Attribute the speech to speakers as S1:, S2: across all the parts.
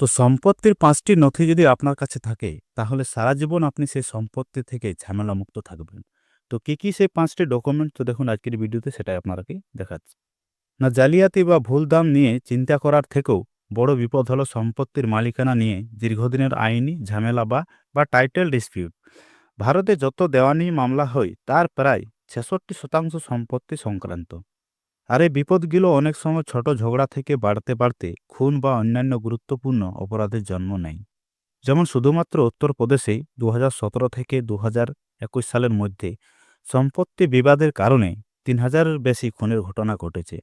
S1: তো সম্পত্তির পাঁচটি নথি যদি আপনার কাছে থাকে, তাহলে সারা জীবন আপনি সেই সম্পত্তি থেকে ঝামেলামুক্ত থাকবেন। তো কী কী সেই পাঁচটি ডকুমেন্ট তো দেখুন, আজকের ভিডিওতে সেটাই আপনারাকে দেখাচ্ছি। না, জালিয়াতি বা ভুল দাম নিয়ে চিন্তা করার থেকেও বড় বিপদ হলো সম্পত্তির মালিকানা নিয়ে দীর্ঘদিনের আইনি ঝামেলা বা বা টাইটেল ডিসপিউট ভারতে যত দেওয়ানি মামলা হয়, তার প্রায় ছেষট্টি শতাংশ সম্পত্তি সংক্রান্ত। আর এই বিপদগুলো অনেক সময় ছোট ঝগড়া থেকে বাড়তে বাড়তে খুন বা অন্যান্য গুরুত্বপূর্ণ অপরাধের জন্ম নেয়। যেমন শুধুমাত্র উত্তরপ্রদেশেই দুহাজার সতেরো থেকে দু একুশ সালের মধ্যে সম্পত্তি বিবাদের কারণে তিন হাজারের বেশি খুনের ঘটনা ঘটেছে।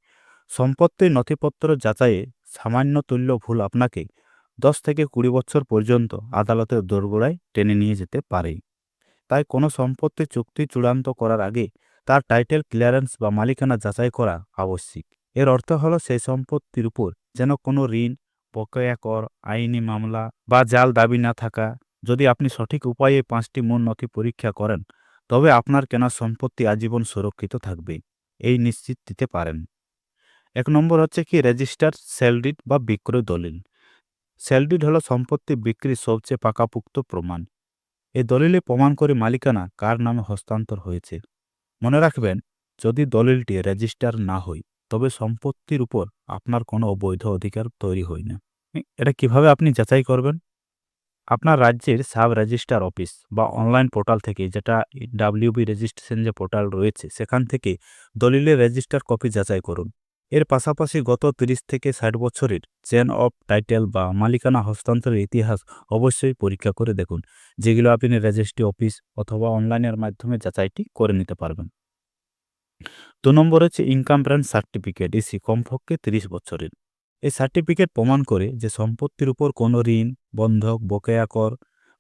S1: সম্পত্তির নথিপত্র যাচাইয়ে সামান্য তুল্য ভুল আপনাকে দশ থেকে কুড়ি বছর পর্যন্ত আদালতের দোরগোড়ায় টেনে নিয়ে যেতে পারে। তাই কোনো সম্পত্তি চুক্তি চূড়ান্ত করার আগে তার টাইটেল ক্লিয়ারেন্স বা মালিকানা যাচাই করা আবশ্যিক। এর অর্থ হল সেই সম্পত্তির উপর যেন কোনো ঋণ বকেয়া কর আইনি মামলা বা জাল দাবি না থাকা, যদি আপনি সঠিক উপায়ে পাঁচটি মূল নথি পরীক্ষা করেন, তবে আপনার কেনা সম্পত্তি আজীবন সুরক্ষিত থাকবে, এই নিশ্চিত দিতে পারেন। এক নম্বর হচ্ছে কি রেজিস্টার সেলডিট বা বিক্রয় দলিল। সেলডিট হলো সম্পত্তি বিক্রির সবচেয়ে পাকাপুক্ত প্রমাণ। এই দলিলে প্রমাণ করে মালিকানা কার নামে হস্তান্তর হয়েছে। মনে রাখবেন, যদি দলিলটি রেজিস্টার না হয়, তবে সম্পত্তির উপর আপনার কোনো অবৈধ অধিকার তৈরি হয় না। এটা কীভাবে আপনি যাচাই করবেন? আপনার রাজ্যের সাব রেজিস্টার অফিস বা অনলাইন পোর্টাল থেকে যেটা ডাব্লিউবি রেজিস্ট্রেশন যে পোর্টাল রয়েছে, সেখান থেকে দলিলের রেজিস্টার কপি যাচাই করুন। এর পাশাপাশি গত তিরিশ থেকে ষাট বছরের চেন অফ টাইটেল বা মালিকানা হস্তান্তরের ইতিহাস অবশ্যই পরীক্ষা করে দেখুন, যেগুলো আপনি রেজিস্ট্রি অফিস অথবা অনলাইনের মাধ্যমে যাচাইটি করে নিতে পারবেন। দু নম্বর হচ্ছে ইনকাম ব্র্যান্ড সার্টিফিকেট ইসি কমপক্ষে তিরিশ বছরের। এই সার্টিফিকেট প্রমাণ করে যে সম্পত্তির উপর কোনো ঋণ, বন্ধক, বকেয়া কর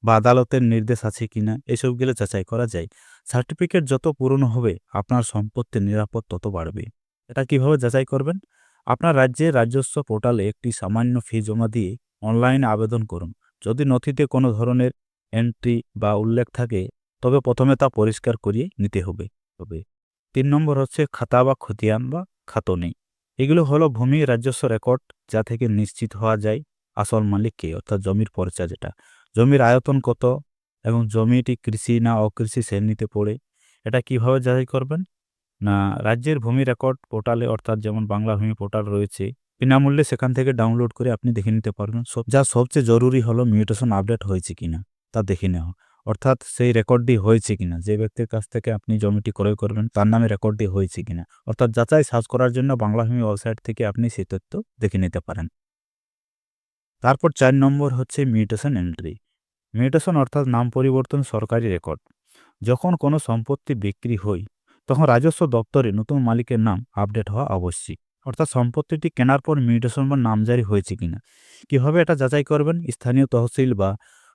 S1: বা আদালতের নির্দেশ আছে কিনা, এসবগুলো যাচাই করা যায়। সার্টিফিকেট যত পুরনো হবে, আপনার সম্পত্তির নিরাপদ তত বাড়বে। এটা কীভাবে যাচাই করবেন? আপনার রাজ্যের রাজস্ব পোর্টালে একটি সামান্য ফি জমা দিয়ে অনলাইনে আবেদন করুন। যদি নথিতে কোনো ধরনের এন্ট্রি বা উল্লেখ থাকে, তবে প্রথমে তা পরিষ্কার করিয়ে নিতে হবে। তবে তিন নম্বর হচ্ছে খাতা বা খতিয়ান বা খাতনি। এগুলো হলো ভূমি, রাজস্ব রেকর্ড যা থেকে নিশ্চিত হওয়া যায় আসল মালিককে, অর্থাৎ জমির পর্চা যেটা। জমির আয়তন কত এবং জমিটি কৃষি না অকৃষি শ্রেণীতে পড়ে, এটা কীভাবে যাচাই করবেন? না, রাজ্যের ভূমি রেকর্ড পোর্টালে অর্থাৎ যেমন বাংলা ভূমি পোর্টাল রয়েছে, বিনামূল্যে সেখান থেকে ডাউনলোড করে আপনি দেখে নিতে পারবেন সব, যা সবচেয়ে জরুরি হলো মিউটেশন আপডেট হয়েছে কিনা, তা দেখে নেওয়া। অর্থাৎ সেই রেকর্ডটি হয়েছে কিনা, যে ব্যক্তির কাছ থেকে আপনি জমিটি ক্রয় করবেন, তার নামে রেকর্ডটি হয়েছে কিনা, অর্থাৎ যাচাই সার্চ করার জন্য বাংলা ভূমি ওয়েবসাইট থেকে আপনি সেই তথ্য দেখে নিতে পারেন। তারপর চার নম্বর হচ্ছে মিউটেশন এন্ট্রি মিউটেশন অর্থাৎ নাম পরিবর্তন সরকারি রেকর্ড যখন কোনো সম্পত্তি বিক্রি হয় তখন রাজস্ব দপ্তরে নতুন মালিকের নাম আপডেট হওয়া আবশ্যিক। অর্থাৎ সম্পত্তিটি কেনার পর মিউটেশন বা নামজারি হয়েছে কিনা। কীভাবে এটা যাচাই করবেন? স্থানীয় তহসিল বা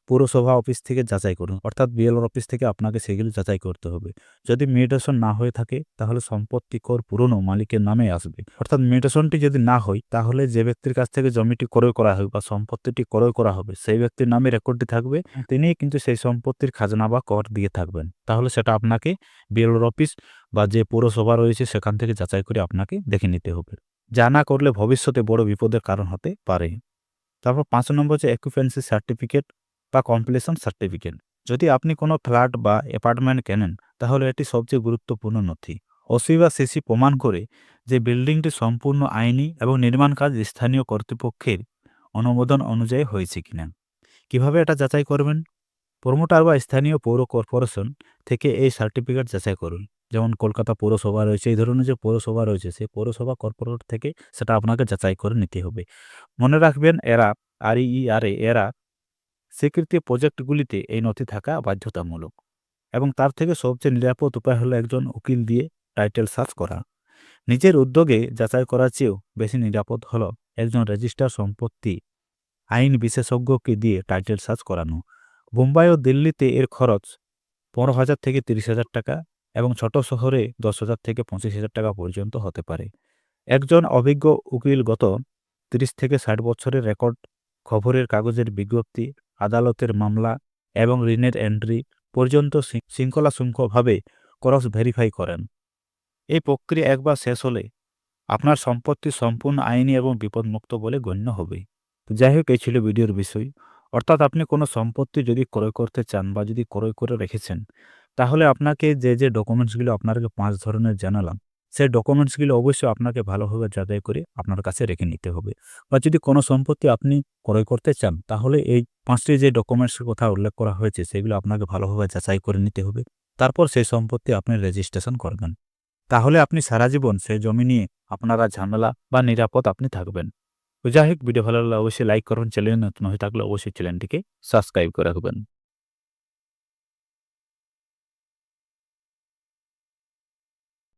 S1: পৌরসভা অফিস থেকে যাচাই করুন। অর্থাৎ বিএলওর অফিস থেকে আপনাকে সেগুলো যাচাই করতে হবে। যদি মিউটেশন না হয়ে থাকে, তাহলে সম্পত্তি কর পুরনো মালিকের নামে আসবে। অর্থাৎ মিউটেশনটি যদি না হয়, তাহলে যে ব্যক্তির কাছ থেকে জমিটি ক্রয় করা হবে বা সম্পত্তিটি ক্রয় করা হবে, সেই ব্যক্তির নামে রেকর্ডটি থাকবে। তিনিই কিন্তু সেই সম্পত্তির খাজনা বা কর দিয়ে থাকবেন। তাহলে সেটা আপনাকে বিএলওর অফিস বা যে পৌরসভা রয়েছে, সেখান থেকে যাচাই করে আপনাকে দেখে নিতে হবে। যা না করলে ভবিষ্যতে বড় বিপদের কারণ হতে পারে। তারপর পাঁচ নম্বর হচ্ছে অ্যাকুপেন্সি সার্টিফিকেট বা কমপ্লিশন সার্টিফিকেট যদি আপনি কোনো ফ্ল্যাট বা অ্যাপার্টমেন্ট কেনেন, তাহলে এটি সবচেয়ে গুরুত্বপূর্ণ নথি। ওসি বা সিসি প্রমাণ করে যে বিল্ডিংটি সম্পূর্ণ আইনি এবং নির্মাণ কাজ স্থানীয় কর্তৃপক্ষের অনুমোদন অনুযায়ী হয়েছে কিনা। কীভাবে এটা যাচাই করবেন? প্রমোটার বা স্থানীয় পৌর কর্পোরেশন থেকে এই সার্টিফিকেট যাচাই করুন। যেমন কলকাতা পৌরসভা রয়েছে, এই ধরনের যে পৌরসভা রয়েছে, সেই পৌরসভা কর্পোরেট থেকে সেটা আপনাকে যাচাই করে নিতে হবে। মনে রাখবেন, এরা আর ই আর এরা স্বীকৃতি প্রজেক্টগুলিতে এই নথি থাকা বাধ্যতামূলক এবং তার থেকে সবচেয়ে নিরাপদ উপায় হলো একজন উকিল দিয়ে টাইটেল সার্চ করা। নিজের উদ্যোগে যাচাই করার চেয়েও বেশি নিরাপদ হলো একজন রেজিস্টার সম্পত্তি আইন বিশেষজ্ঞকে দিয়ে টাইটেল সার্চ করানো। বোম্বাই ও দিল্লিতে এর খরচ পনেরো হাজার থেকে তিরিশ হাজার টাকা এবং ছোট শহরে দশ হাজার থেকে পঁচিশ হাজার টাকা পর্যন্ত হতে পারে। একজন অভিজ্ঞ উকিল গত তিরিশ থেকে ষাট বছরের রেকর্ড খবরের কাগজের বিজ্ঞপ্তি আদালতের মামলা এবং ঋণের এন্ট্রি পর্যন্ত শৃঙ্খলাশৃঙ্খলভাবে ক্রস ভেরিফাই করেন। এই প্রক্রিয়া একবার শেষ হলে আপনার সম্পত্তি সম্পূর্ণ আইনি এবং বিপদমুক্ত বলে গণ্য হবে। যাই হোক, এই ছিল ভিডিওর বিষয়। অর্থাৎ আপনি কোনো সম্পত্তি যদি ক্রয় করতে চান বা যদি ক্রয় করে রেখেছেন, তাহলে আপনাকে যে যে ডকুমেন্টসগুলো আপনাকে পাঁচ ধরনের জানালাম সেই ডকুমেন্টসগুলো অবশ্যই আপনাকে ভালোভাবে যাচাই করে আপনার কাছে রেখে নিতে হবে। বা যদি কোনো সম্পত্তি আপনি ক্রয় করতে চান, তাহলে এই পাঁচটি যে ডকুমেন্টসের কথা উল্লেখ করা হয়েছে, সেগুলো আপনাকে ভালোভাবে যাচাই করে নিতে হবে। তারপর সেই সম্পত্তি আপনি রেজিস্ট্রেশন করবেন। তাহলে আপনি সারা জীবন সেই জমি নিয়ে আপনারা ঝামেলা বা নিরাপদ আপনি থাকবেন। যাই হোক ভিডিও ভালো লাগলে অবশ্যই লাইক করুন চ্যানেল নতুন হয়ে থাকলে অবশ্যই চ্যানেলটিকে সাবস্ক্রাইব করে রাখবেন।